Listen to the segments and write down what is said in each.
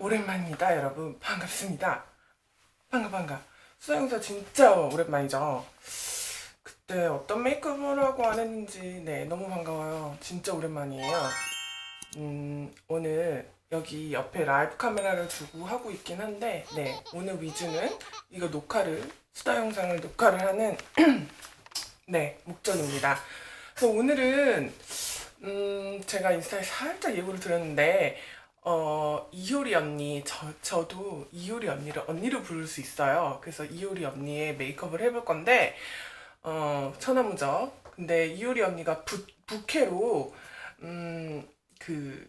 오랜만입니다 여러분. 반갑습니다. 반가 반가. 수영사 진짜 오랜만이죠? 그때 어떤 메이크업을 하고 안 했는지 네 너무 반가워요. 진짜 오랜만이에요. 음 오늘 여기 옆에 라이브 카메라를 두고 하고 있긴 한데 네 오늘 위주는 이거 녹화를 수다 영상을 녹화를 하는 네 목전입니다. 그래서 오늘은 음 제가 인스타에 살짝 예고를 드렸는데 어, 이효리 언니, 저, 저도 이효리 언니를 언니로 부를 수 있어요. 그래서 이효리 언니의 메이크업을 해볼 건데, 어, 천하무적. 근데 이효리 언니가 부, 부캐로, 음, 그,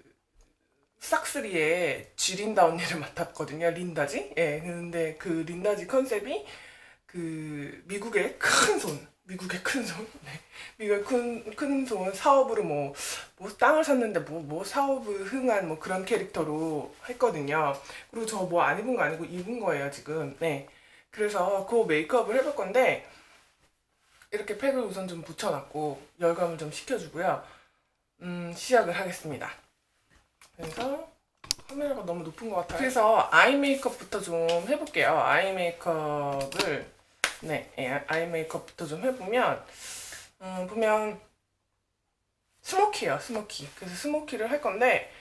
싹스리의 쥐린다 언니를 맡았거든요. 린다지? 예, 근데 그 린다지 컨셉이 그 미국의 큰 손, 미국의 큰 손, 네. 미국의 큰, 큰 손, 사업으로 뭐, 뭐 땅을 샀는데 뭐, 뭐 사업을 흥한 뭐 그런 캐릭터로 했거든요. 그리고 저 뭐 안 입은 거 아니고 입은 거예요, 지금. 네. 그래서 그 메이크업을 해볼 건데, 이렇게 팩을 우선 좀 붙여놨고, 열감을 좀 식혀주고요. 음, 시작을 하겠습니다. 그래서, 카메라가 너무 높은 것 같아요. 그래서 아이 메이크업부터 좀 해볼게요. 아이 메이크업을, 네, 예, 아이 메이크업부터 좀 해보면, 음, 보면, 스모키예요, 스모키. 그래서 스모키를 할 건데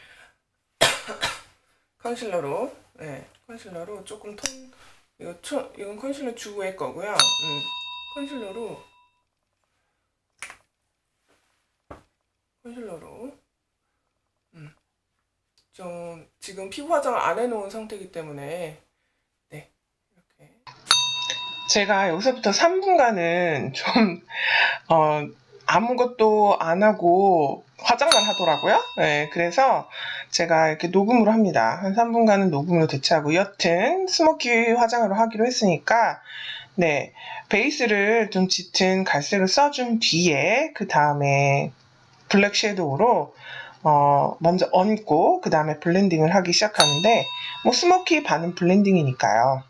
컨실러로, 네, 컨실러로 조금 톤 이거 초, 이건 컨실러 주의 거고요. 음, 컨실러로 컨실러로 음, 좀 지금 피부 화장을 안 해놓은 상태이기 때문에 제가 여기서부터 3분간은 좀 어, 아무것도 안 하고 화장만 하더라고요. 네, 그래서 제가 이렇게 녹음으로 합니다. 한 3분간은 녹음으로 대체하고 여튼 스모키 화장으로 하기로 했으니까 네, 베이스를 좀 짙은 갈색을 써준 뒤에 그 다음에 블랙 섀도우로 어, 먼저 얹고 그 다음에 블렌딩을 하기 시작하는데 뭐 스모키 반은 블렌딩이니까요.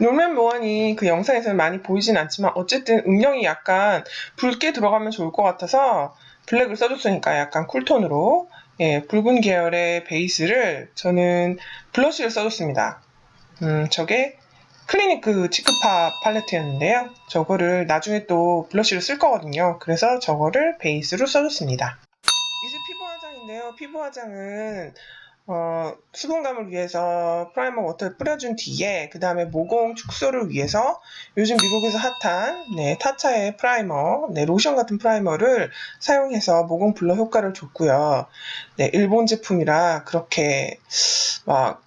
놀면 뭐하니 그 영상에서는 많이 보이진 않지만 어쨌든 음영이 약간 붉게 들어가면 좋을 것 같아서 블랙을 써줬으니까 약간 쿨톤으로 예, 붉은 계열의 베이스를 저는 블러쉬를 써줬습니다. 음, 저게 클리니크 치크파 팔레트였는데요. 저거를 나중에 또 블러쉬로 쓸 거거든요. 그래서 저거를 베이스로 써줬습니다. 이제 피부 화장인데요. 피부 화장은 어, 수분감을 위해서 프라이머 워터를 뿌려준 뒤에 그 다음에 모공 축소를 위해서 요즘 미국에서 핫한 네, 타차의 프라이머, 네, 로션 같은 프라이머를 사용해서 모공 블러 효과를 줬고요. 네, 일본 제품이라 그렇게 막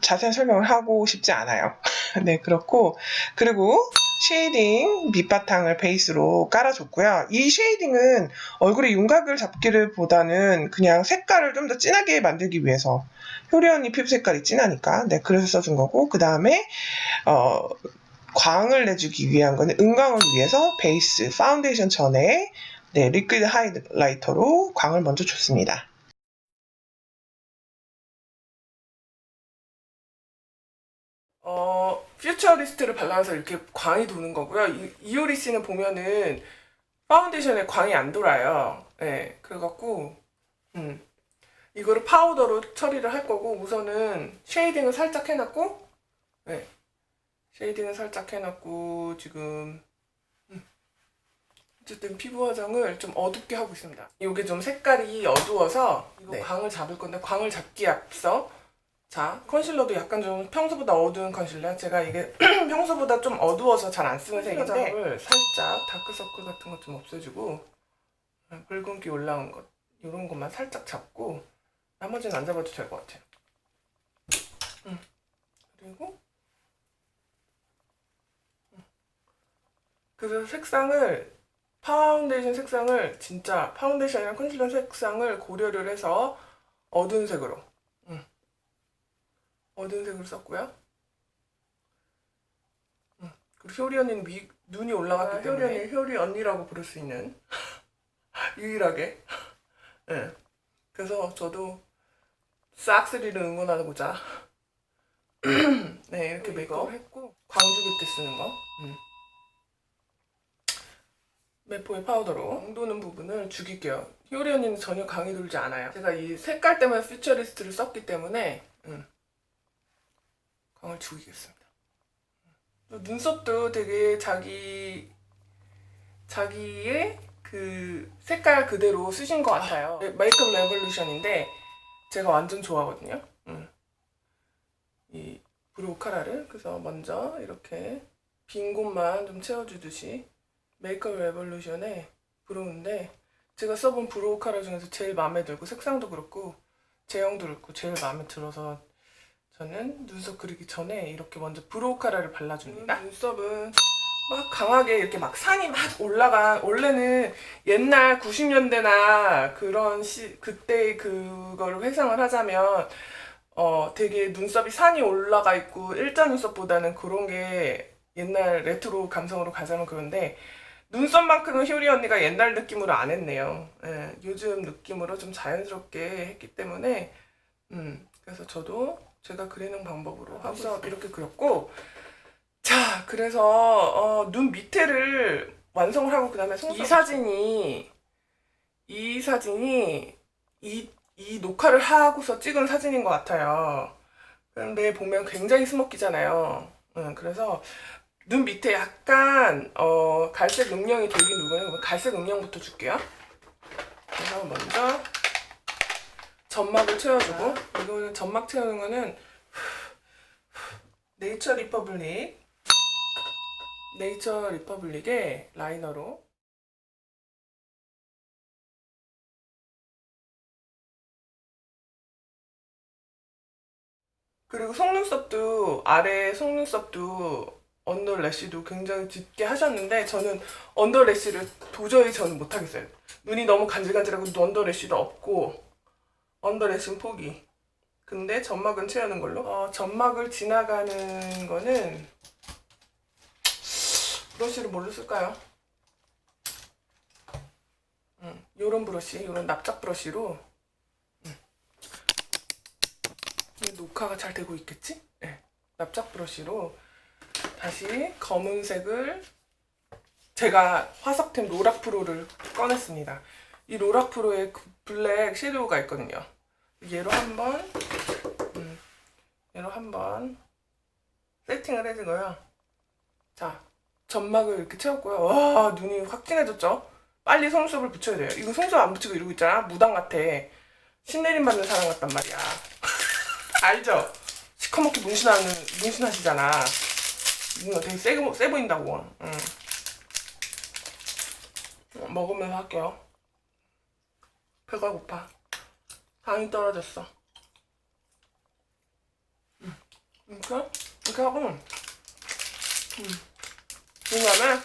자세한 설명을 하고 싶지 않아요. 네, 그렇고 그리고 쉐이딩 밑바탕을 베이스로 깔아줬고요. 이 쉐이딩은 얼굴에 윤곽을 잡기를 보다는 그냥 색깔을 좀 더 진하게 만들기 위해서 효리 언니 피부 색깔이 진하니까 네 그래서 써준 거고 그 다음에 어 광을 내주기 위한 거는 은광을 위해서 베이스 파운데이션 전에 네 리퀴드 하이라이터로 광을 먼저 줬습니다. 어, 퓨처리스트를 발라서 이렇게 광이 도는 거고요. 이, 이효리 씨는 보면은 파운데이션에 광이 안 돌아요. 네, 그래갖고, 음, 이거를 파우더로 처리를 할 거고, 우선은 쉐이딩을 살짝 해놨고, 네, 쉐이딩을 살짝 해놨고, 지금, 음, 어쨌든 피부 화장을 좀 어둡게 하고 있습니다. 이게 좀 색깔이 어두워서, 이거 네. 광을 잡을 건데, 광을 잡기에 앞서, 자, 컨실러도 약간 좀 평소보다 어두운 컨실러. 제가 이게 평소보다 좀 어두워서 잘 안 쓰는 색인데 살짝 다크서클 같은 것 좀 없애주고 붉은기 올라온 것 이런 것만 살짝 잡고 나머지는 안 잡아도 될 것 같아요. 음. 그리고 음. 그래서 색상을 파운데이션 색상을 진짜 파운데이션이랑 컨실러 색상을 고려를 해서 어두운 색으로 어두운 색으로 썼고요. 음, 그리고 효리 언니는 위, 눈이 올라갔기 아, 때문에 효리 효리, 효리 언니라고 부를 수 있는 유일하게. 네. 그래서 저도 싹스리를 응원하고자 네 이렇게 이거? 메이크업 했고 광주기 때 쓰는 거. 음. 메포의 파우더로 엉도는 부분을 죽일게요. 효리 언니는 전혀 강이 돌지 않아요. 제가 이 색깔 때문에 퓨처리스트를 썼기 때문에 음, 광을 죽이겠습니다. 눈썹도 되게 자기 자기의 그 색깔 그대로 쓰신 것 같아요. 네, 메이크업 레볼루션인데 제가 완전 좋아하거든요. 음. 이 브로우 카라를 그래서 먼저 이렇게 빈 곳만 좀 채워주듯이 메이크업 레볼루션의 브로우인데 제가 써본 브로우 카라 중에서 제일 마음에 들고 색상도 그렇고 제형도 그렇고 제일 마음에 들어서 저는 눈썹 그리기 전에 이렇게 먼저 브로우 카라를 발라줍니다. 눈썹은 막 강하게 이렇게 막 산이 막 올라간 원래는 옛날 90년대나 그런 시 그때 그거를 회상을 하자면 어 되게 눈썹이 산이 올라가 있고 일자 눈썹보다는 그런 게 옛날 레트로 감성으로 가자면 그런데 눈썹만큼은 효리 언니가 옛날 느낌으로 안 했네요. 예, 요즘 느낌으로 좀 자연스럽게 했기 때문에 음 그래서 저도 제가 그리는 방법으로 하서 이렇게 그렸고 자 그래서 어, 눈 밑에를 완성을 하고 그 다음에 이 사진이 이 사진이 이, 이 녹화를 하고서 찍은 사진인 것 같아요. 그런데 보면 굉장히 스모키잖아요. 음, 그래서 눈 밑에 약간 어, 갈색 음영이 돌긴 돌거든요. 갈색 음영부터 줄게요. 그래서 먼저 점막을 채워주고 이거는 점막 채우는 거는 네이처 리퍼블릭 네이처 리퍼블릭의 라이너로 그리고 속눈썹도 아래 속눈썹도 언더 래쉬도 굉장히 짙게 하셨는데 저는 언더 래쉬를 도저히 저는 못하겠어요. 눈이 너무 간질간질하고 언더 래쉬도 없고 언더 래쉬는 포기. 근데 점막은 채우는 걸로. 어, 점막을 지나가는 거는 브러쉬를 뭘로 쓸까요? 음, 요런 브러쉬, 요런 납작 브러쉬로 음. 이 녹화가 잘 되고 있겠지? 네. 납작 브러쉬로 다시 검은색을 제가 화석템 로락 프로를 꺼냈습니다. 이 로락 프로에 그 블랙 섀도우가 있거든요. 얘로 한번 음, 얘로 한번 세팅을 해주고요. 자, 점막을 이렇게 채웠고요. 와, 눈이 확 진해졌죠? 빨리 속눈썹을 붙여야 돼요. 이거 속눈썹 안 붙이고 이러고 있잖아. 무당 같아. 신내림 받는 사람 같단 말이야. 알죠? 시커멓게 문신하는 문신하시잖아. 이거 되게 세, 세 보인다고. 응. 먹으면서 할게요. 배가 고파. 당이 떨어졌어. 음. 이렇게? 이렇게 하고, 음. 그 다음에,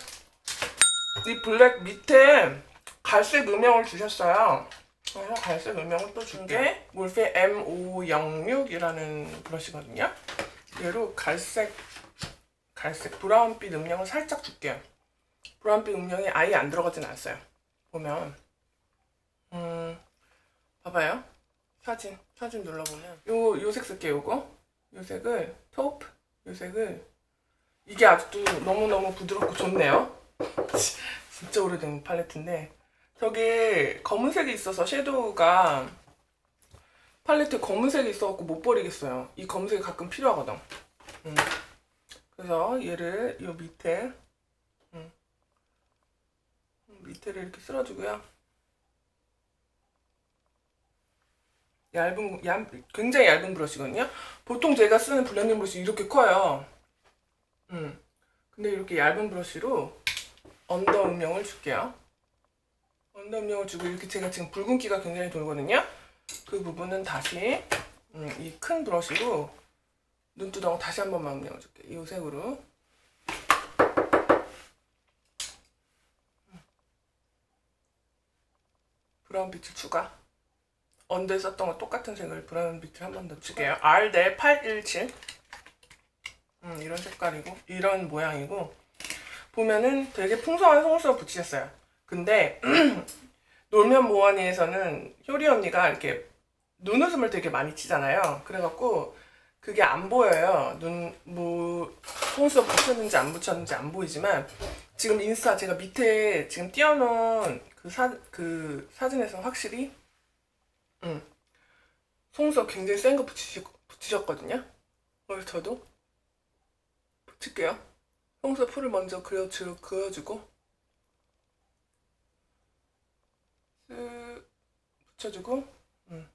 이 블랙 밑에 갈색 음영을 주셨어요. 그래서 갈색 음영을 또 준 게 몰페 M506이라는 브러쉬거든요. 얘로 갈색, 갈색 브라운빛 음영을 살짝 줄게요. 브라운빛 음영이 아예 안 들어가진 않았어요. 보면, 음, 봐봐요. 사진, 사진 눌러보면 요, 요 색 쓸게요, 요거. 요 색을, 토프, 요 색을 이게 아직도 너무너무 부드럽고 좋네요. 진짜 오래된 팔레트인데 저기 검은색이 있어서 섀도우가 팔레트에 검은색이 있어갖고 못 버리겠어요. 이 검은색이 가끔 필요하거든. 음. 그래서 얘를 요 밑에 음. 밑에를 이렇게 쓸어주고요. 얇은 얇, 굉장히 얇은 브러쉬거든요. 보통 제가 쓰는 블렌딩 브러쉬 이렇게 커요. 음. 근데 이렇게 얇은 브러쉬로 언더 음영을 줄게요. 언더 음영을 주고 이렇게 제가 지금 붉은기가 굉장히 돌거든요. 그 부분은 다시 음, 이큰 브러쉬로 눈두덩을 다시 한 번만 음영을 줄게. 이 색으로. 음. 브라운 빛을 추가. 언더에 썼던 거 똑같은 색을 브라운 빛을 한 번더 줄게요. R 대 817. 음, 이런 색깔이고 이런 모양이고 보면은 되게 풍성한 속눈썹을 붙이셨어요. 근데 놀면 뭐하니에서는 효리 언니가 이렇게 눈웃음을 되게 많이 치잖아요. 그래갖고 그게 안 보여요. 눈, 뭐, 속눈썹 붙였는지 안 붙였는지 안 보이지만 지금 인스타 제가 밑에 지금 띄워놓은 그 사, 그 사진에서 확실히, 음, 속눈썹 굉장히 센 거 붙이셨거든요. 그래서 저도 붙일게요. 속눈썹 풀을 먼저 그려주, 그어주고, 쓱 붙여주고, 음.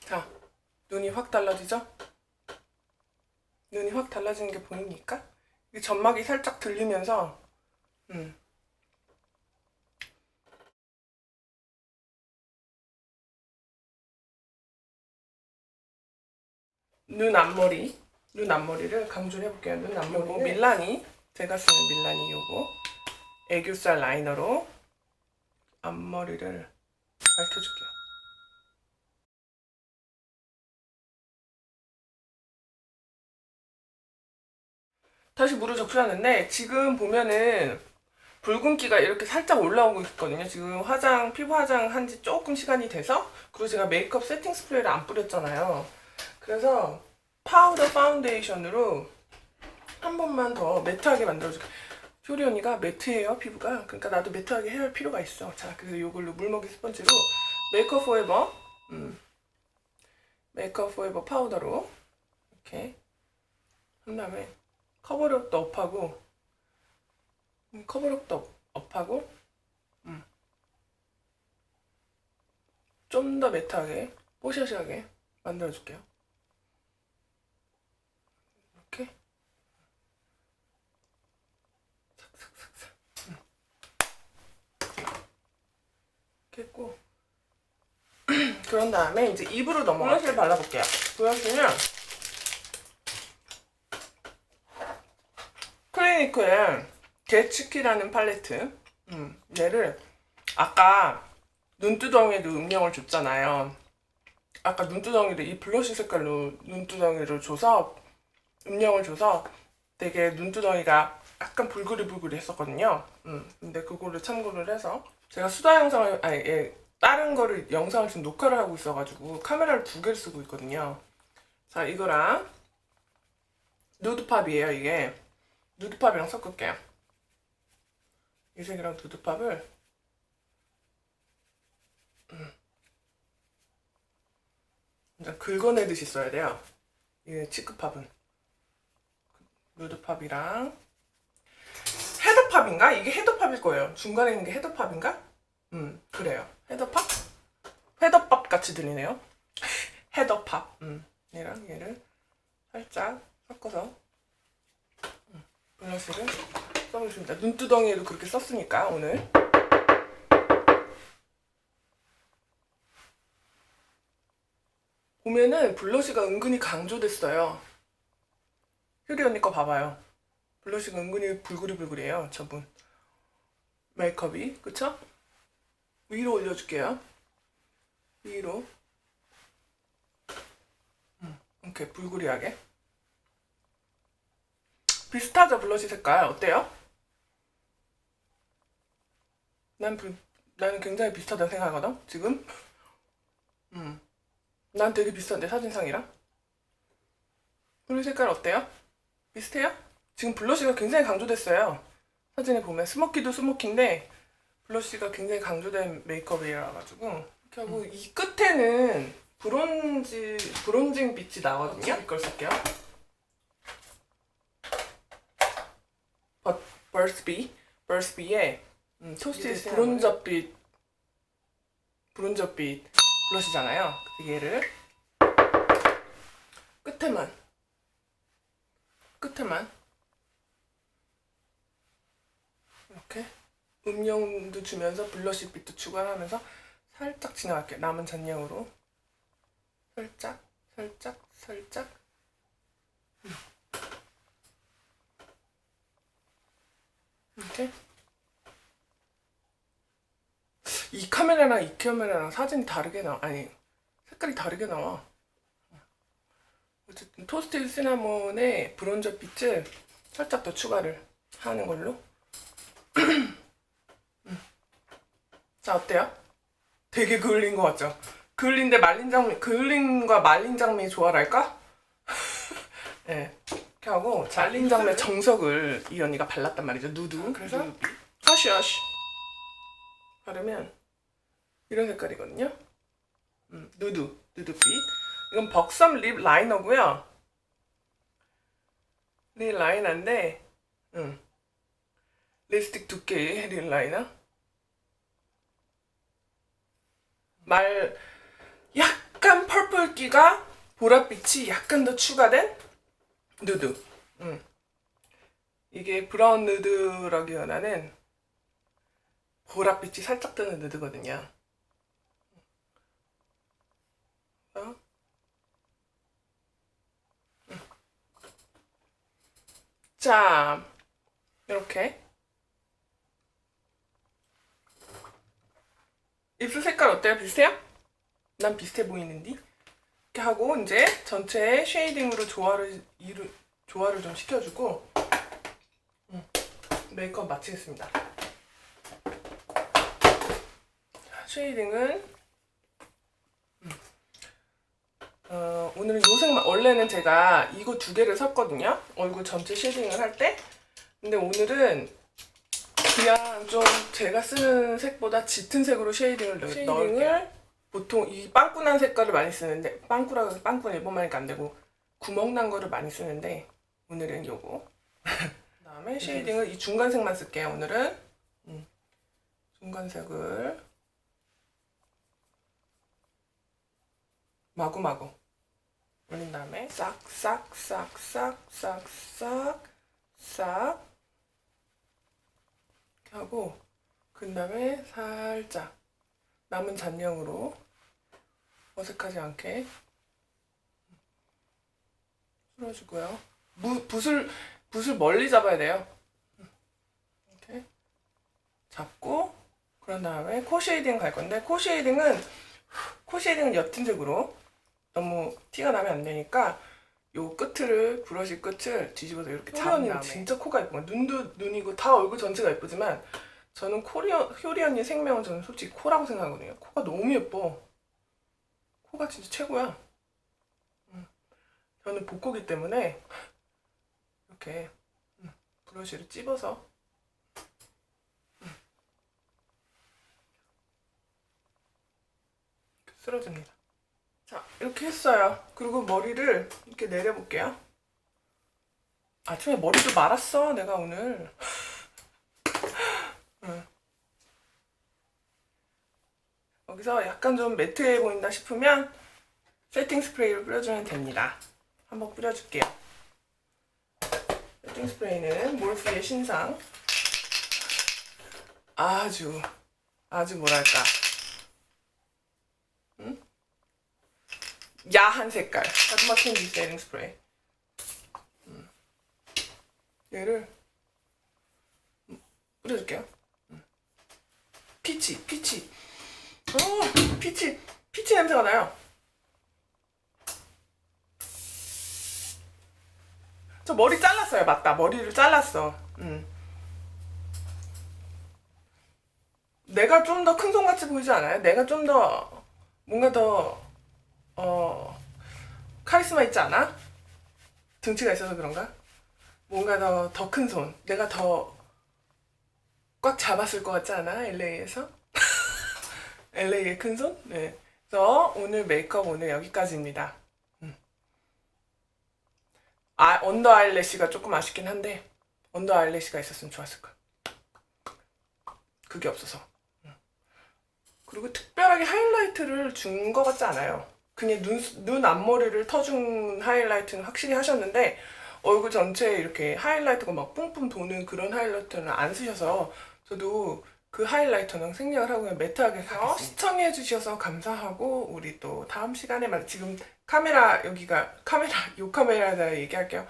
자, 눈이 확 달라지죠? 눈이 확 달라지는 게 보입니까? 이 점막이 살짝 들리면서 음. 눈 앞머리 눈 앞머리를 강조를 해볼게요 눈 앞머리 요거 밀라니 제가 쓰는 밀라니 요거 애교살 라이너로 앞머리를 밝혀줄게요 다시 물을 적셔놨는데 지금 보면은 붉은기가 이렇게 살짝 올라오고 있거든요. 지금 화장, 피부 화장 한 지 조금 시간이 돼서 그리고 제가 메이크업 세팅 스프레이를 안 뿌렸잖아요. 그래서 파우더 파운데이션으로 한 번만 더 매트하게 만들어줄게요. 효리 언니가 매트해요 피부가 그러니까 나도 매트하게 해야 할 필요가 있어 자 그래서 이걸로 물먹이 스펀지로 메이크업 포에버 음. 메이크업 포에버 파우더로 이렇게 한 다음에 커버력도 업하고 음, 커버력도 업, 업하고 음. 좀더 매트하게 뽀샤시하게 만들어줄게요 이렇게 삭삭삭삭 음. 했고 그런 다음에 이제 입으로 넘어가 블러쉬를 발라볼게요 블러쉬는 클리니크의 개츠키라는 팔레트. 음, 얘를 아까 눈두덩이도 음영을 줬잖아요. 아까 눈두덩이를 이 블러쉬 색깔로 눈두덩이를 줘서 음영을 줘서 되게 눈두덩이가 약간 불그리불그리 했었거든요. 음, 근데 그거를 참고를 해서 제가 수다 영상을 아니 예, 다른 거를 영상을 지금 녹화를 하고 있어가지고 카메라를 두 개를 쓰고 있거든요. 자 이거랑 누드팝이에요 이게. 누드팝이랑 섞을게요. 이 색이랑 누드팝을 음. 완전 긁어내듯이 써야 돼요. 이게 치크팝은 누드팝이랑 헤더팝인가? 이게 헤더팝일 거예요. 중간에 있는 게 헤더팝인가? 음 그래요. 헤더팝? 헤더팝 같이 들리네요. 헤더팝. 음 얘랑 얘를 살짝 섞어서 블러쉬를 써보겠습니다. 눈두덩이에도 그렇게 썼으니까 오늘 보면은 블러쉬가 은근히 강조됐어요. 효리 언니 거 봐봐요. 블러쉬가 은근히 불그리불그리해요. 저분 메이크업이 그쵸? 위로 올려줄게요. 위로 음, 이렇게 불그리하게 비슷하죠 블러쉬 색깔 어때요? 난 불, 나는 굉장히 비슷하다고 생각하거든 지금 음. 난 되게 비슷한데 사진상이랑 블러쉬 색깔 어때요? 비슷해요? 지금 블러쉬가 굉장히 강조됐어요. 사진에 보면 스모키도 스모키인데 블러쉬가 굉장히 강조된 메이크업이라 가지고 이렇게 하고 이 끝에는 브론즈 브론징 빛이 나거든요. 이걸 쓸게요. 버, 버스비 버스비의 음, 토스트 브론저빛 브론저빛 블러시잖아요. 얘를 끝에만 끝에만 이렇게 음영도 주면서 블러시 빛도 추가하면서 살짝 지나갈게요. 남은 잔량으로. 살짝 살짝 살짝. 이렇게. 이 카메라랑 이 카메라랑 사진이 다르게 나와. 아니 색깔이 다르게 나와. 어쨌든 토스트 시나몬의 브론저 빛을 살짝 더 추가를 하는 걸로. 음. 자 어때요? 되게 그을린 것 같죠? 그을린데 말린 장미 그을린과 말린 장미 조화랄까? 네, 이렇게 하고 잘린 장면 정석을 이 언니가 발랐단 말이죠. 누드. 그래서 하쉬 하쉬 바르면 이런 색깔이거든요. 음, 누드 누드빛. 이건 벅섬 립 라이너고요. 립 라이너인데, 음, 립스틱 두께의 립 라이너. 말 약간 펄펄기가 보랏빛이 약간 더 추가된 누드. 음. 이게 브라운 누드라기보다는 보랏빛이 살짝 드는 누드거든요. 어? 음. 자, 이렇게 입술 색깔 어때요? 비슷해요? 난 비슷해 보이는데? 이렇게 하고 이제 전체 쉐이딩으로 조화를 이루, 조화를 좀 시켜주고 음, 메이크업 마치겠습니다. 쉐이딩은 음, 어, 오늘은 요 색만 원래는 제가 이거 두 개를 샀거든요. 얼굴 전체 쉐이딩을 할 때. 근데 오늘은 그냥 좀 제가 쓰는 색보다 짙은 색으로 쉐이딩을 넣, 넣을게요. 보통 이 빵꾸난 색깔을 많이 쓰는데 빵꾸라 빵꾸 일본말이니까 안 되고 구멍 난 거를 많이 쓰는데 오늘은 요거. 그다음에 쉐이딩을 이 중간색만 쓸게요 오늘은. 음, 중간색을. 마구마구. 올린 다음에 싹싹싹싹싹싹싹. 이렇게 하고 그 다음에 살짝 남은 잔량으로 어색하지 않게 풀어주고요. 무, 붓을 붓을 멀리 잡아야 돼요. 이렇게 잡고 그런 다음에 코 쉐이딩 갈 건데 코 쉐이딩은 코 쉐이딩은 옅은 색으로 너무 티가 나면 안 되니까 요 끝을 브러쉬 끝을 뒤집어서 이렇게 잡은 다음에 진짜 코가 예쁜 거야. 눈도 눈이고 다 얼굴 전체가 예쁘지만 저는 코리어 효리 언니 생명은 저는 솔직히 코라고 생각하거든요. 코가 너무 예뻐. 코가 진짜 최고야. 음. 저는 복코기 때문에 이렇게 음, 브러쉬를 찝어서 음. 쓸어줍니다. 자, 이렇게 했어요. 그리고 머리를 이렇게 내려볼게요. 아침에 머리도 말았어, 내가 오늘. 응. 여기서 약간 좀 매트해 보인다 싶으면 세팅 스프레이를 뿌려주면 됩니다. 한번 뿌려줄게요. 세팅 스프레이는 몰피의 신상. 아주, 아주 뭐랄까. 야한 색깔. 아주마 캔디 세팅 스프레이. 음. 얘를 뿌려줄게요. 피치, 피치. 어, 피치, 피치 냄새가 나요. 저 머리 잘랐어요, 맞다. 머리를 잘랐어. 음. 내가 좀 더 큰 손 같이 보이지 않아요? 내가 좀 더 뭔가 더 어, 카리스마 있지 않아? 등치가 있어서 그런가? 뭔가 더 더 큰 손. 내가 더 꽉 잡았을 것 같지 않아? LA에서? LA의 큰 손? 네. 그래서 오늘 메이크업 오늘 여기까지입니다. 음. 아, 언더 아이래쉬가 조금 아쉽긴 한데, 언더 아이래쉬가 있었으면 좋았을 거야. 그게 없어서. 음. 그리고 특별하게 하이라이트를 준 것 같지 않아요. 그냥 눈, 눈 앞머리를 터준 하이라이트는 확실히 하셨는데, 얼굴 전체에 이렇게 하이라이트가 막 뿜뿜 도는 그런 하이라이트는 안 쓰셔서, 저도 그 하이라이터는 생략을 하고 그냥 매트하게 가겠습니다. 시청해 주셔서 감사하고 우리 또 다음 시간에 만 지금 카메라 여기가 카메라 요 카메라에다 얘기할게요.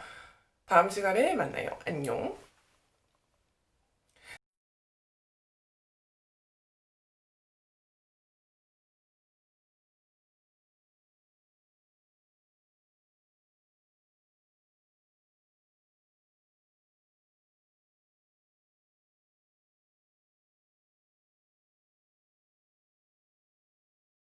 다음 시간에 만나요. 안녕.